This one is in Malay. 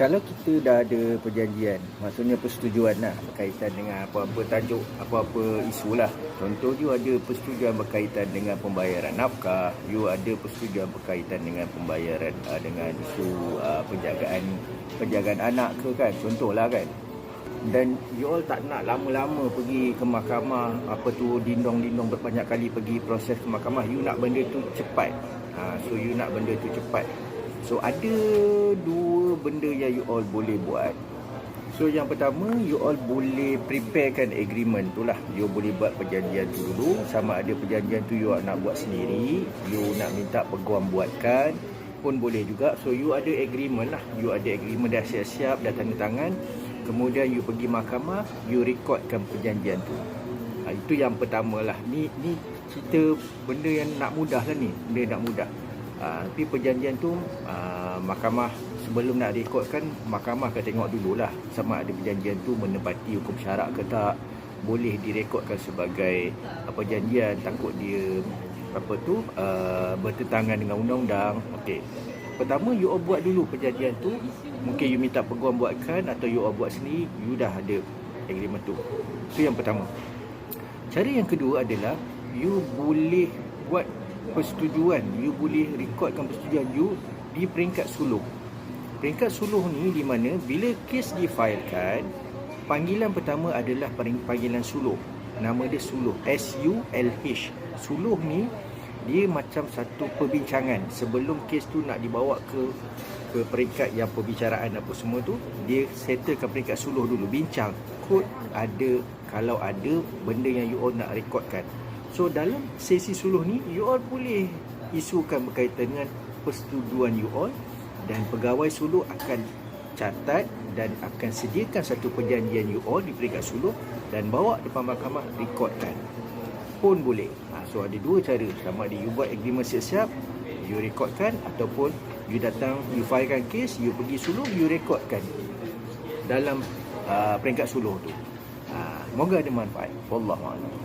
kalau kita dah ada perjanjian, maksudnya persetujuan lah berkaitan dengan apa-apa tajuk, apa-apa isu lah. Contoh you ada persetujuan berkaitan dengan pembayaran nafkah, you ada persetujuan berkaitan dengan pembayaran uh, dengan isu uh, penjagaan penjagaan anak ke kan, contohlah kan. Dan you all tak nak lama-lama pergi ke mahkamah, apa tu dindong-dindong berbanyak kali pergi proses ke mahkamah, you nak benda tu cepat. Ha, so you nak benda tu cepat. So ada dua benda yang you all boleh buat. So yang pertama you all boleh preparekan agreement tu lah. You boleh buat perjanjian tu dulu sama ada perjanjian tu you nak buat sendiri, you nak minta peguam buatkan pun boleh juga. So you ada agreement lah. You ada agreement dah siap-siap dah tanda tangan. Kemudian you pergi mahkamah, you recordkan perjanjian tu. Ha, itu yang pertama lah. Ni ni cerita benda yang nak mudah lah ni. Benda yang nak mudah. Uh, tapi perjanjian tu uh, mahkamah sebelum nak rekodkan mahkamah akan tengok dululah sama ada perjanjian tu menepati hukum syarak ke tak. Boleh direkodkan sebagai uh, perjanjian takut dia apa tu uh, bertentangan dengan undang-undang. Okey. Pertama you all buat dulu perjanjian tu. Mungkin you minta peguam buatkan atau you all buat sendiri you dah ada agreement tu. Itu yang pertama. Cara yang kedua adalah you boleh buat persetujuan. You boleh rekodkan persetujuan you di peringkat suluh. Peringkat suluh ni di mana bila kes difailkan panggilan pertama adalah panggilan suluh. Nama dia suluh. S U L H. Suluh ni dia macam satu perbincangan. Sebelum kes tu nak dibawa ke ke peringkat yang perbicaraan apa semua tu dia settlekan peringkat suluh dulu. Bincang kod ada kalau ada benda yang you all nak rekodkan So dalam sesi suluh ni you all boleh isukan berkaitan dengan persetujuan you all dan pegawai suluh akan catat dan akan sediakan satu perjanjian you all di peringkat suluh dan bawa depan mahkamah rekodkan pun boleh. Ha, so ada dua cara sama ada you buat agreement siap-siap you rekodkan ataupun you datang you filekan kes you pergi suluh you rekodkan dalam uh, peringkat suluh tu. Ha, moga ada manfaat. Wallahu a'lam.